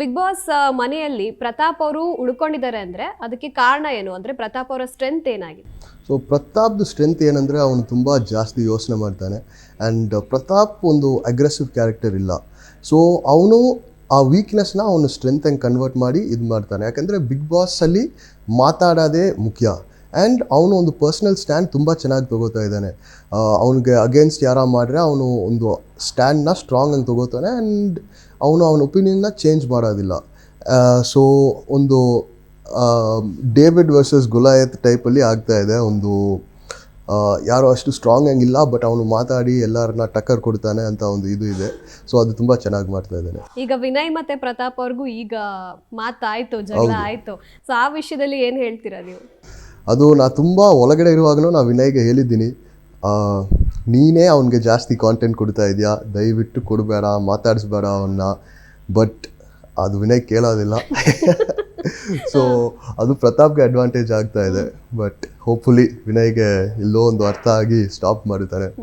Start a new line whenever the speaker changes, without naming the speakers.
Big boss ಮನೆಯಲ್ಲಿ ಪ್ರತಾಪ್ ಅವರು ಉಳ್ಕೊಂಡಿದ್ದಾರೆ ಅಂದರೆ ಅದಕ್ಕೆ ಕಾರಣ ಏನು? ಅಂದರೆ ಪ್ರತಾಪ್ ಅವರ ಸ್ಟ್ರೆಂತ್ ಏನಾಗಿದೆ?
ಸೊ ಪ್ರತಾಪ್ದು ಸ್ಟ್ರೆಂತ್ ಏನಂದರೆ ಅವನು ತುಂಬ ಜಾಸ್ತಿ ಯೋಚನೆ ಮಾಡ್ತಾನೆ ಆ್ಯಂಡ್ ಪ್ರತಾಪ್ ಒಂದು ಅಗ್ರೆಸಿವ್ ಕ್ಯಾರೆಕ್ಟರ್ ಇಲ್ಲ. ಸೊ ಅವನು ಆ ವೀಕ್ನೆಸ್ನ ಅವನು ಸ್ಟ್ರೆಂತ್ ಹೆಂಗೆ ಕನ್ವರ್ಟ್ ಮಾಡಿ ಇದು ಮಾಡ್ತಾನೆ ಯಾಕಂದರೆ ಬಿಗ್ ಬಾಸಲ್ಲಿ ಮಾತಾಡೋದೇ ಮುಖ್ಯ. ಆ್ಯಂಡ್ ಅವನು ಒಂದು ಪರ್ಸ್ನಲ್ ಸ್ಟ್ಯಾಂಡ್ ತುಂಬ ಚೆನ್ನಾಗಿ ತೊಗೋತಾ ಇದ್ದಾನೆ. ಅವನಿಗೆ ಅಗೇನ್ಸ್ಟ್ ಯಾರ ಮಾಡಿದ್ರೆ ಅವನು ಒಂದು ಸ್ಟ್ಯಾಂಡ್ನ ಸ್ಟ್ರಾಂಗ್ ಆಗಿ ತೊಗೋತಾನೆ ಆ್ಯಂಡ್ ಅವನು ಅವನ ಒಪಿನಿಯನ್ನ ಚೇಂಜ್ ಮಾಡೋದಿಲ್ಲ. ಸೊ ಒಂದು ಡೇವಿಡ್ ವರ್ಸಸ್ ಗುಲಾಯತ್ ಟೈಪಲ್ಲಿ ಆಗ್ತಾ ಇದೆ. ಒಂದು ಯಾರು ಯಾರೋ ಅಷ್ಟು ಸ್ಟ್ರಾಂಗ್ ಆಗಿಲ್ಲ ಬಟ್ ಅವನು ಮಾತಾಡಿ ಎಲ್ಲರನ್ನ ಟಕ್ಕರ್ ಕೊಡ್ತಾನೆ ಅಂತ ಒಂದು ಇದು ಇದೆ. ಸೊ ಅದು ತುಂಬಾ ಚೆನ್ನಾಗಿ ಮಾಡ್ತಾ ಇದ್ದಾನೆ.
ಈಗ ವಿನಯ್ ಮತ್ತೆ ಪ್ರತಾಪ್ ಅವ್ರಿಗೂ ಈಗ ಮಾತಾಯ್ತು ಜಗಳ ಆಯ್ತು. ಸೊ ಆ ವಿಷಯದಲ್ಲಿ ಏನ್ ಹೇಳ್ತೀರಾ ನೀವು?
ಅದು ನಾ ತುಂಬ ಒಳಗಡೆ ಇರುವಾಗಲೂ ನಾ ವಿನಯ್ಗೆ ಹೇಳಿದ್ದೀನಿ ನೀನೇ ಅವನಿಗೆ ಜಾಸ್ತಿ ಕಾಂಟೆಂಟ್ ಕೊಡ್ತಾ ಇದೆಯಾ? ದಯವಿಟ್ಟು ಕೊಡಬೇಡ, ಮಾತಾಡಿಸ್ಬೇಡ ಅವನ್ನ ಬಟ್ ಅದು ವಿನಯ್ ಕೇಳೋದಿಲ್ಲ. ಸೊ ಅದು ಪ್ರತಾಪ್ಗೆ ಅಡ್ವಾಂಟೇಜ್ ಆಗ್ತಾ ಇದೆ. ಬಟ್ ಹೋಪ್ಫುಲಿ ವಿನಯ್ಗೆ ಎಲ್ಲೋ ಒಂದು ಅರ್ಥ ಆಗಿ ಸ್ಟಾಪ್ ಮಾಡುತ್ತಾನೆ